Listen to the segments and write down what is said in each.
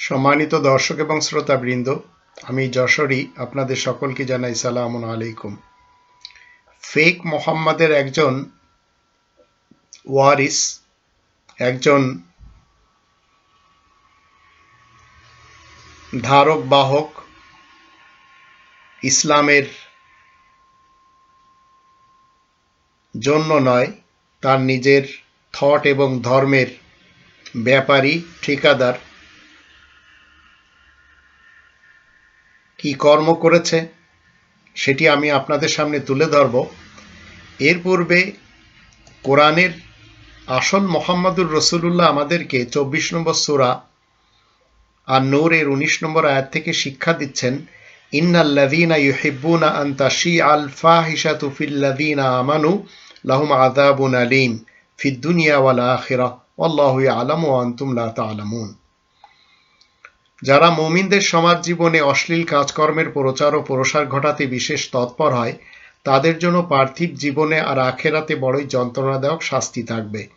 সম্মানিত দর্শক এবং শ্রোতাবৃন্দ, আমি যশোরী আপনাদের সকলকে জানাই সালাম আলাইকুম। ফেক মোহাম্মদের একজন ওয়ারিস, একজন ধারক বাহক, ইসলামের জন্য নয়, তার নিজের থট এবং ধর্মের ব্যাপারী ঠিকাদার কি কর্ম করেছে, সেটি আমি আপনাদের সামনে তুলে ধরব। এর পূর্বে কোরআনের আসল মোহাম্মদুর রসুলুল্লাহ আমাদেরকে চব্বিশ নম্বর সুরা আর নূরের উনিশ নম্বর আয়াত থেকে শিক্ষা দিচ্ছেন, ইন্নাল্লাযীনা ইউহিব্বুনা আন তাশি আল ফাহিশাতু ফিল্লাযীনা আমানু লাহুম আযাবুন আলীম ফিদ দুনিয়া ওয়াল আখিরাহ ওয়াল্লাহু ইয়ালামু ওয়া আনতুম লা তা'লামুন যারা মুমিনদের সমাজ জীবনে অশ্লীল কাজকর্মের প্রচার ও প্রসার ঘটাতে বিশেষ তৎপর হয়, তাদের জন্য পার্থিব জীবনে আর আখেরাতে বড়ই যন্ত্রণাদায়ক শাস্তি থাকবে।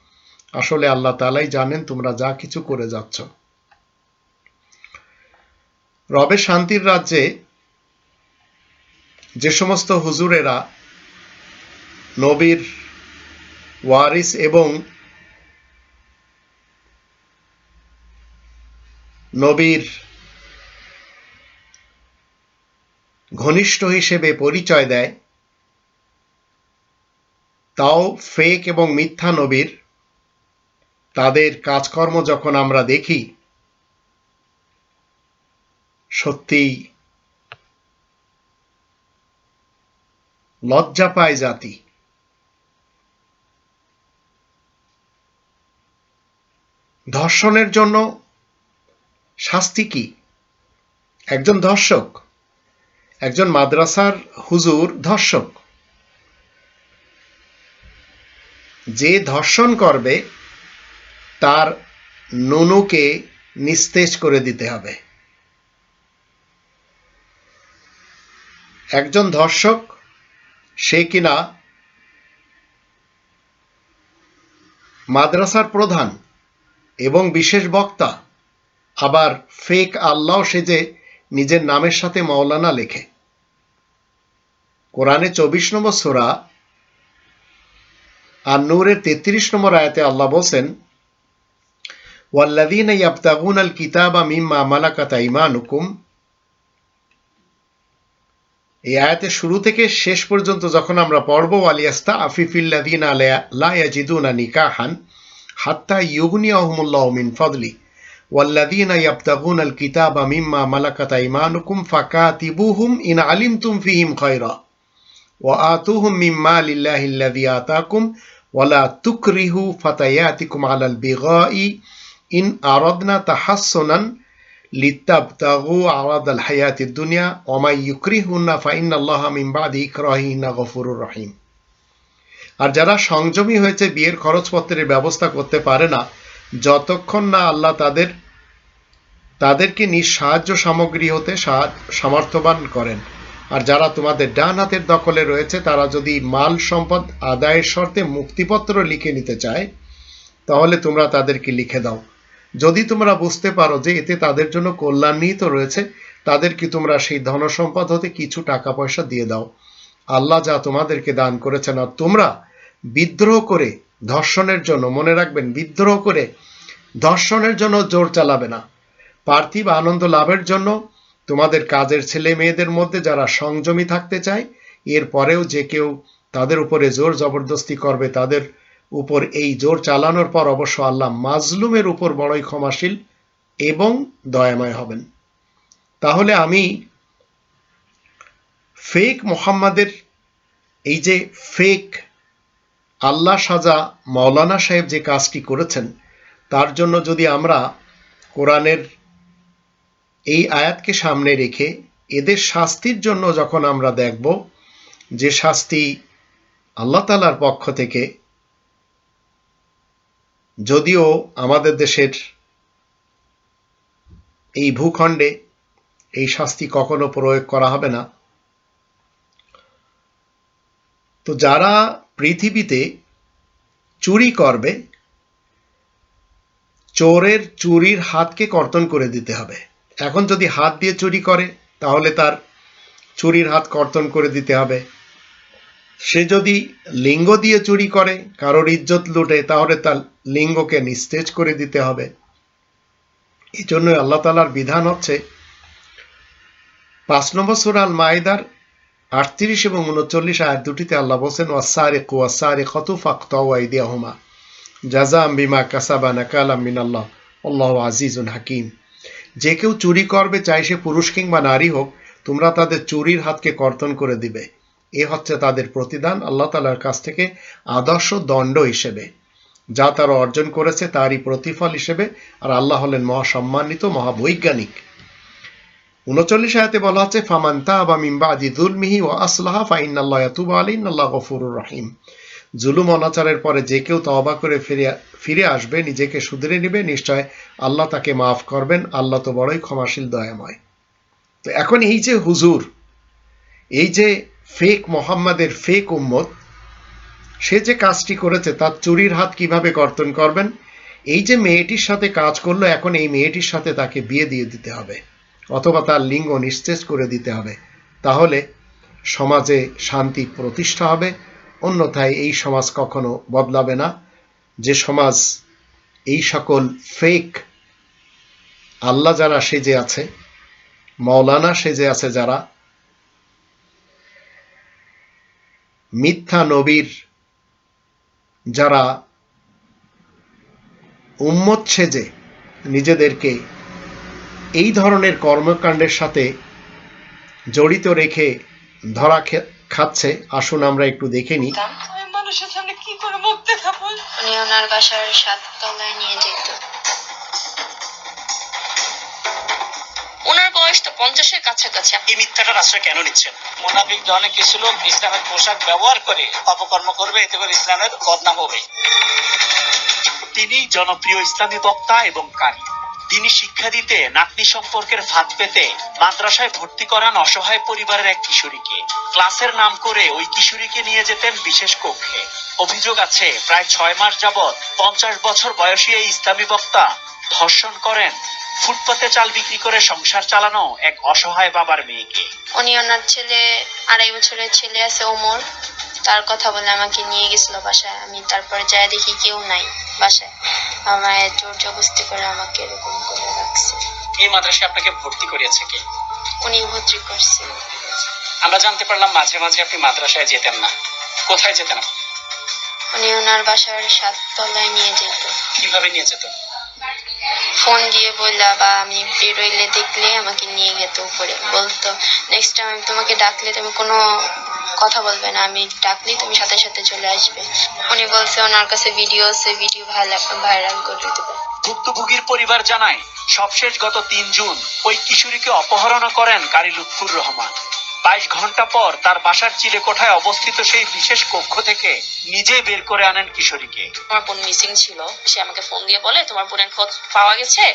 আসলে আল্লাহ তালাই জানেন তোমরা যা কিছু করে যাচ্ছ। রবের শান্তির রাজ্যে যে সমস্ত হুজুরেরা, নবীর ওয়ারিস এবং নবীর ঘনিষ্ঠ হিসেবে পরিচয় দেয়, তাও ফেক এবং মিথ্যা নবীর। তাদের কাজকর্ম যখন আমরা দেখি, সত্যি লজ্জা পায় জাতি। ধর্ষণের জন্য শাস্তি কি? একজন ধর্ষক, একজন মাদ্রাসার হুজুর ধর্ষক। যে ধর্ষণ করবে, তার নুনুকে নিস্তেজ করে দিতে হবে। একজন ধর্ষক, সে কিনা মাদ্রাসার প্রধান এবং বিশেষ বক্তা আবার ফেক আল্লাহ সেজে নিজের নামের সাথে মাওলানা লেখে। কোরআনে চব্বিশ নম্বর সোরা আর নূরের তেত্রিশ নম্বর আয়াতে আল্লাহ বলছেন ওয়াল্লাদিন ইয়াবতাগুন আল কিতাবা মিম্মা মালাকাত আইমানুকুম। এই আয়াতের শুরু থেকে শেষ পর্যন্ত যখন আমরা পড়ব আলিয়াস্তা আফিফিল্লাদিন আলিয়া লা, ইয়াজিদুনা নিকাহান হাত্তা ইউগনিয়াহুমুল্লাহ মিন ফদলি। والذين يبتغون الكتاب مما ملكت أيمانكم فكاتبوهم إن علمتم فيهم خيرا وآتوهم من مال الله الذي آتاكم ولا تكرهوا فتياتكم على البغاء إن أردنا تحصنا لتبتغوا عرض الحياة الدنيا ومن يكرهن فإن الله من بعد إكراههن غفور رحيم আর যারা সংযমী হয়েছে বিয়ের খরচপত্রের ব্যবস্থা করতে পারে না যতক্ষণ না আল্লাহ তাদের তাদেরকে নিজ সাহায্য সামগ্রী হতে সামর্থ্যবান করেন। আর যারা তোমাদের ডান হাতের দখলে রয়েছে, তারা যদি মাল সম্পদ আদায়ের শর্তে মুক্তিপত্র লিখে নিতে চায়, তাহলে তোমরা তাদেরকে লিখে দাও। যদি তোমরা বুঝতে পারো যে এতে তাদের জন্য কল্যাণ নিহিত রয়েছে, তাদেরকে তোমরা সেই ধনসম্পদ হতে কিছু টাকা পয়সা দিয়ে দাও। আল্লাহ যা তোমাদেরকে দান করেছেন, আর তোমরা বিদ্রোহ করে ধর্ষণের জন্য, মনে রাখবেন, বিদ্রোহ করে ধর্ষণের জন্য জোর চালাবে না। পার্থিব আনন্দ লাভের জন্য তোমাদের কাজের ছেলে মেয়েদের মধ্যে যারা সংযমী থাকতে চায়, এর পরেও যে কেউ তাদের উপরে জোর জবরদস্তি করবে, তাদের উপর এই জোর চালানোর পর অবশ্য আল্লাহ মাজলুমের উপর বড়ই ক্ষমাশীল এবং দয়াময় হবেন। তাহলে আমি ফেক মোহাম্মদের, এই যে ফেক আল্লাহ সাজা মৌলানা সাহেব যে কাজটি করেছেন, তার জন্য যদি আমরা কোরআনের এই আয়াতকে সামনে রেখে এদের শাস্তির জন্য যখন আমরা দেখব যে শাস্তি আল্লাহ তালার পক্ষ থেকে, যদিও আমাদের দেশের এই ভূখণ্ডে এই শাস্তি কখনো প্রয়োগ করা হবে না। তো যারা পৃথিবীতে চুরি করবে, চোরের চুরির হাতকে কর্তন করে দিতে হবে। এখন যদি হাত দিয়ে চুরি করে, তাহলে তার চুরির হাত কর্তন করে দিতে হবে। সে যদি লিঙ্গ দিয়ে চুরি করে, কারোর ইজ্জত লুটে, তাহলে তার লিঙ্গকে নিস্তেজ করে দিতে হবে। এই জন্য আল্লাহ তালার বিধান হচ্ছে, পাঁচ নম্বর সুরাল মাইদার আটত্রিশ এবং উনচল্লিশ আয়াত দুটিতে আল্লাহ বলছেন ওয়াসারে কুয়াসারে কত ফাক্তাইদিয়া হুমা জাজা বিমা কাসাবা নাকালাম মিনাল্লাহ। আল্লাহ আজিজুন হাকিম। যে কেউ চুরি করবে, চাই সে পুরুষ কিংবা নারী হোক, তোমরা তাদের চুরির হাতকে কর্তন করে দিবে। এ হচ্ছে তাদের প্রতিদান, আল্লাহ তালার কাছ থেকে আদর্শ দণ্ড হিসেবে। যা তারা অর্জন করেছে তারই প্রতিফল হিসেবে, আর আল্লাহ হলেন মহাসম্মানিত, মহাবৈজ্ঞানিক। উনচল্লিশ আয়াতে বলা হচ্ছে ফামান্তা বা মিম্বা আজিদুল মিহি ও আসলাহা ফাইনাল্লাহ তুবা আলী আল্লাহ গফুরুর রাহিম। জুলুম অনাচারের পরে যে কেউ তওবা করে ফিরে ফিরে আসবে, নিজেকে শুধরে নিবে, নিশ্চয় আল্লাহ তাকে মাফ করবেন। আল্লাহ তো বড়ই ক্ষমাশীল, দয়াময়। তো এখন এই যে হুজুর, এই যে ফেক মোহাম্মদের ফেক উম্মত, সে যে কাজটি করেছে, তার চুরির হাত কীভাবে কর্তন করবেন? এই যে মেয়েটির সাথে কাজ করল, এখন এই মেয়েটির সাথে তাকে বিয়ে দিয়ে দিতে হবে, অথবা তার লিঙ্গ নিস্তেজ করে দিতে হবে। তাহলে সমাজে শান্তি প্রতিষ্ঠা হবে অন্যথায় এই সমাজ কখনো বদলাবে না। যে সমাজ, এই সকল ফেক আল্লাহ যারা সেজে আছে মৌলানা সেজে আছে যারা, মিথ্যা নবীর যারা উম্মত সেজে নিজেদেরকে এই ধরনের কর্মকাণ্ডের সাথে জড়িত রেখে ধরা খাচ্ছে। আসুন আমরা একটু দেখে নিই। মানুষের সামনে কি করে মুখ দেখাবো উনি ওনার বাসার সাততলায় নিয়ে যেত ওনার বয়স তো পঞ্চাশের কাছাকাছি। এই মিথ্যাটার আশ্রয় কেন নিচ্ছেন? মোনাফিক অনেক কিছু লোক ইসলামের পোশাক ব্যবহার করে অপকর্ম করবে এতে করে ইসলামের বদনাম হবে। তিনি জনপ্রিয় ইসলামী বক্তা এবং কারি তিনি শিক্ষা দিতে নাতনি সম্পর্কের ফাঁদ পেতে মাদ্রাসায় ভর্তি করান অসহায় পরিবারের এক কিশোরীকে। ক্লাসের নাম করে ওই কিশোরীকে নিয়ে যেতেন বিশেষ কক্ষে। অভিযোগ আছে, প্রায় ছয় মাস যাবৎ পঞ্চাশ বছর বয়সী এই ইসলামী বক্তা ধর্ষণ করেন, ফুটপাতে চাল বিক্রি করে সংসার চালানো এক অসহায় বাবার মেয়েকে। উনি ওনার ছেলে, আড়াই বছরের ছেলে আছে, ওমর। তার কথা বলে আমাকে নিয়ে গেছিল বাসায়। আমি তারপরে যাই দেখি কেউ নাই বাসায়। আমায় জোর জবস্তি করে আমাকে এরকম করে রাখছে। এই মাদ্রাসায় আপনাকে ভর্তি করিয়েছে কে? উনি ভর্তি করছে। আমরা জানতে পারলাম মাঝে মাঝে আপনি মাদ্রাসায় যেতেন না। কোথায় যেতেন? উনি ওনার বাসার সাততলায় নিয়ে যেত। কীভাবে নিয়ে যেত? ফোন দিয়ে বললা, বা, আমি বেরোইলে দেখলে আমাকে নিয়ে যেত উপরে। বলতো নেক্সট টাইম আমি তোমাকে ডাকলে তুমি কোনো কথা বলবে না। আমি ডাকলেই তুমি সাথে সাথে চলে আসবে। উনি বলছে, ওনার কাছে ভিডিও আছে ভিডিও ভাইরাল করে দেবে। ভুক্তভোগীর পরিবার জানায়, সবশেষ গত তিন জুন ওই কিশোরীকে অপহরণ করেন কারি লুৎফুর রহমান। বাইশ ঘণ্টা পর তার বাসার চিলে কোঠায় অবস্থিত সেই বিশেষ কক্ষ থেকে নিজে বের করে আনেন কিশোরীকে। আমার বোন মিসিং ছিল। সে আমাকে ফোন দিয়ে বলে তোমার বোনের খোঁজ পাওয়া গেছে?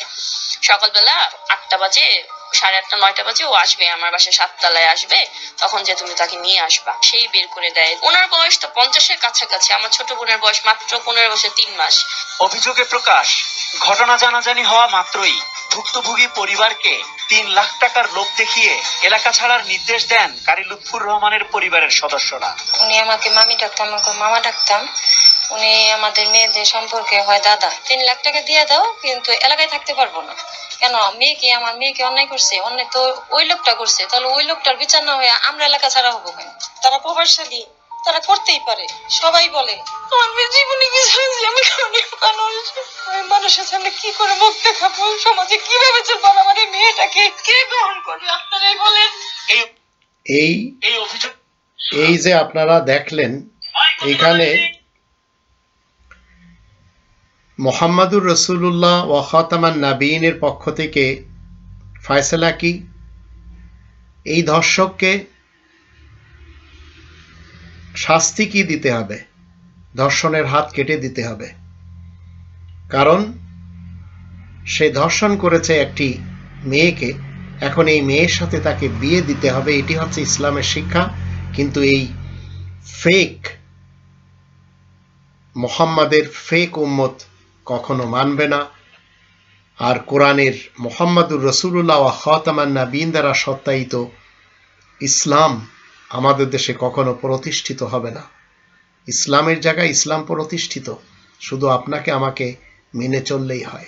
সকালবেলা আটটা বাজে সাড়ে আটটা নয়টা বাজে ও আসবে আমার বাসায় সাততলায় আসবে। তখন যে তুমি তাকে নিয়ে আসবা সেই বের করে দেয়। ওনার বয়স তো পঞ্চাশের কাছাকাছি আমার ছোট বোনের বয়স মাত্র পনেরো বছর তিন মাস। অভিযোগে প্রকাশ ঘটনা জানাজানি হওয়া মাত্রই ভুক্তভোগী পরিবারকে তিন লাখ টাকার লোভ দেখিয়ে এলাকা ছাড়ার নির্দেশ দেন কারি লুৎফুর রহমানের পরিবারের সদস্যরা। উনি আমাকে মামি ডাকতাম আমাকে মামা ডাকতাম উনি আমাদের মেয়েদের সম্পর্কে হয়, দাদা, তিন লাখ টাকা দিয়ে দাও, কিন্তু এলাকায় থাকতে পারব না। কেন? মেয়েকে আমার মেয়েকে অন্যায় করছে? অন্যায় তো ওই লোকটা করছে। তাহলে ওই লোকটার বিচার না হয়ে আমরা এলাকা ছাড়া হব কেন? তারা প্রভাবশালী। তারা করতেই পারে সবাই বলে আমার জীবনে কিছু হয়েছে আমি অনেক মানুষ আমি মানুষের সামনে কি করে মুখ দেখাবো সমাজে কীভাবে চলবো আমার এই মেয়েটাকে? কে গ্রহণ করবে আপনারাই বলেন। এই এই এই অভিযোগ এই যে আপনারা দেখলেন এখানে মোহাম্মদুর রসুল্লাহ ও খাতামান নাবিনের পক্ষ থেকে ফয়সলা কি? এই ধর্ষককে শাস্তি কি দিতে হবে? ধর্ষণের হাত কেটে দিতে হবে। কারণ, সে ধর্ষণ করেছে একটি মেয়েকে, এখন এই মেয়ের সাথে তাকে বিয়ে দিতে হবে, এটি হচ্ছে ইসলামের শিক্ষা। কিন্তু এই ফেক মোহাম্মদের ফেক উম্মত কখনো মানবে না। আর কোরআনের মোহাম্মদুর রসুল্লাহ খতামান নাবিন দ্বারা সত্যায়িত ইসলাম আমাদের দেশে কখনো প্রতিষ্ঠিত হবে না। ইসলামের জায়গায় ইসলাম প্রতিষ্ঠিত। শুধু আপনাকে আমাকে মেনে চললেই হয়।